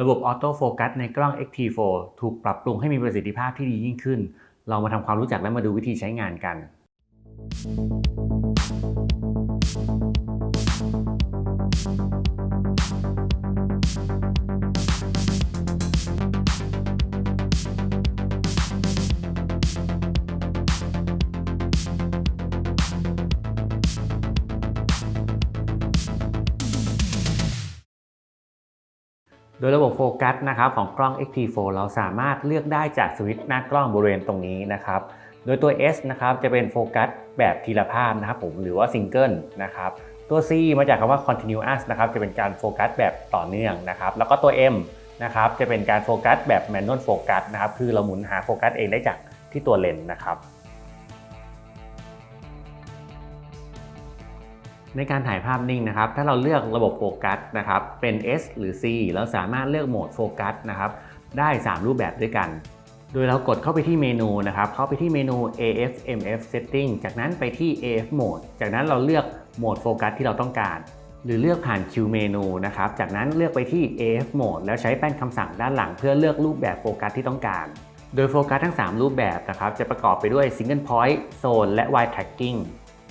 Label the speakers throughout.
Speaker 1: ระบบออโต้โฟกัสในกล้อง X-T4 ถูกปรับปรุงให้มีประสิทธิภาพที่ดียิ่งขึ้น เรามาทำความรู้จักและมาดูวิธีใช้งานกัน โดยระบบโฟกัสนะครับของกล้อง X-T4 เราสามารถเลือกได้จากสวิตช์หน้ากล้องบริเวณตรงนี้นะครับ โดยตัว S นะครับจะเป็นโฟกัสแบบทีละภาพนะครับผมหรือว่าซิงเกิลนะครับตัว C มาจากคำว่า continuous นะครับจะเป็นการโฟกัสแบบต่อเนื่องนะครับแล้วก็ตัว M นะครับจะเป็นการโฟกัสแบบ manual focus นะครับคือเราหมุนหาโฟกัสเองได้จากที่ตัวเลนส์นะครับ ในการถ่ายภาพนิ่งนะครับ ถ้าเราเลือกระบบโฟกัสนะครับ เป็น S หรือ C เราสามารถเลือกโหมดโฟกัสนะครับ ได้ 3 รูปแบบด้วยกัน โดยเรากดเข้าไปที่เมนูนะครับ เข้าไปที่เมนู AF MF Setting จากนั้นไปที่ AF Mode จากนั้นเราเลือกโหมดโฟกัสที่เราต้องการ หรือเลือกผ่าน Q เมนูนะครับ จากนั้นเลือกไปที่ AF Mode แล้วใช้แป้นคำสั่งด้านหลัง เพื่อเลือกรูปแบบโฟกัสที่ต้องการ โดยโฟกัสทั้ง 3 รูปแบบนะครับ จะประกอบไปด้วย Single Point Zone และ Wide Tracking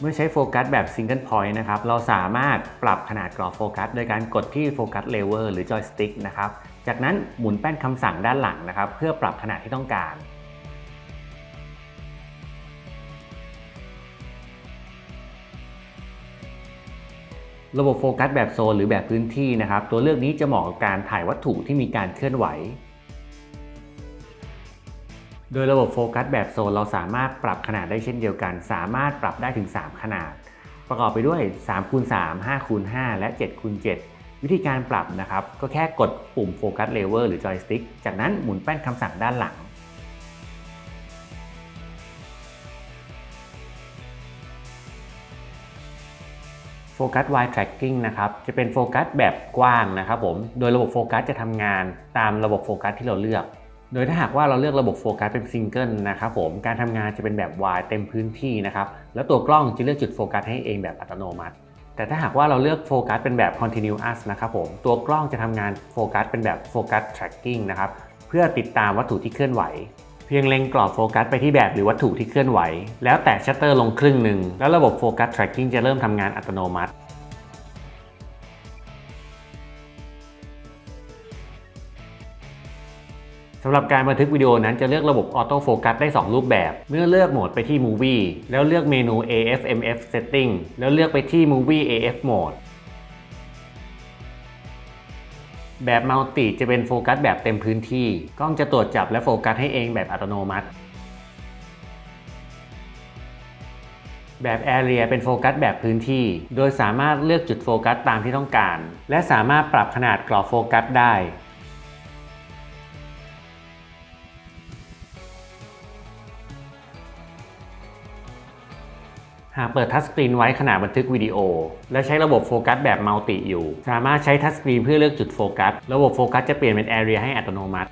Speaker 1: เมื่อใช้โฟกัสแบบ Single Point นะครับ เราสามารถปรับขนาดกรอบโฟกัส โดยการกดที่โฟกัสเลเวอร์หรือจอยสติ๊กนะครับ จากนั้นหมุนแป้นคำสั่งด้านหลังนะครับ เพื่อปรับขนาดที่ต้องการระบบโฟกัสแบบโซนหรือแบบพื้นที่นะครับ ตัวเลือกนี้จะเหมาะกับการถ่ายวัตถุที่มีการเคลื่อนไหว โดยระบบโฟกัสแบบโซนเราสามารถปรับขนาดได้เช่นเดียวกัน สามารถปรับได้ถึง 3 ขนาด ประกอบไปด้วย3คูณ3 5คูณ5และ7คูณ7วิธีการปรับนะครับก็แค่กดปุ่มโฟกัสเลเวอร์หรือจอยสติ๊กจากนั้นหมุนแป้นคำสั่งด้านหลังโฟกัส wide tracking นะครับ จะเป็นโฟกัสแบบกว้างนะครับผม โดยระบบโฟกัสจะทำงานตามระบบโฟกัสที่เราเลือก โดยถ้าหากว่าเราเลือกระบบโฟกัสเป็นซิงเกิลนะครับผมการทำงานจะเป็นแบบ wide เต็มพื้นที่นะครับแล้วตัวกล้องจะเลือกจุดโฟกัสให้เองแบบอัตโนมัติ แต่ถ้าหากว่าเราเลือกโฟกัสเป็นแบบ continuous นะครับผมตัวกล้องจะทำงานโฟกัสเป็นแบบโฟกัส tracking นะครับเพื่อติดตามวัตถุที่เคลื่อนไหว เพียงเล็งกรอบโฟกัสไปที่แบบหรือวัตถุที่เคลื่อนไหว แล้วแตะชัตเตอร์ลงครึ่งหนึ่งแล้วระบบโฟกัส tracking จะเริ่มทำงานอัตโนมัติ สำหรับการบันทึกวิดีโอนั้นจะเลือกระบบออโต้โฟกัสได้ 2 รูปแบบ เมื่อเลือกโหมดไปที่ Movie แล้วเลือกเมนู AFMF Setting แล้วเลือกไปที่ Movie AF Mode แบบ Multi จะเป็นโฟกัสแบบเต็มพื้นที่ กล้องจะตรวจจับและโฟกัสให้เองแบบอัตโนมัติ แบบ Area เป็นโฟกัสแบบพื้นที่ โดยสามารถเลือกจุดโฟกัสตามที่ต้องการ และสามารถปรับขนาดกรอบโฟกัสได้ หากเปิดทัชสกรีนไว้ขณะบันทึกวิดีโอ และใช้ระบบโฟกัสแบบมัลติอยู่ สามารถใช้ทัชสกรีนเพื่อเลือกจุดโฟกัส ระบบโฟกัสจะเปลี่ยนเป็นแอเรียให้อัตโนมัติ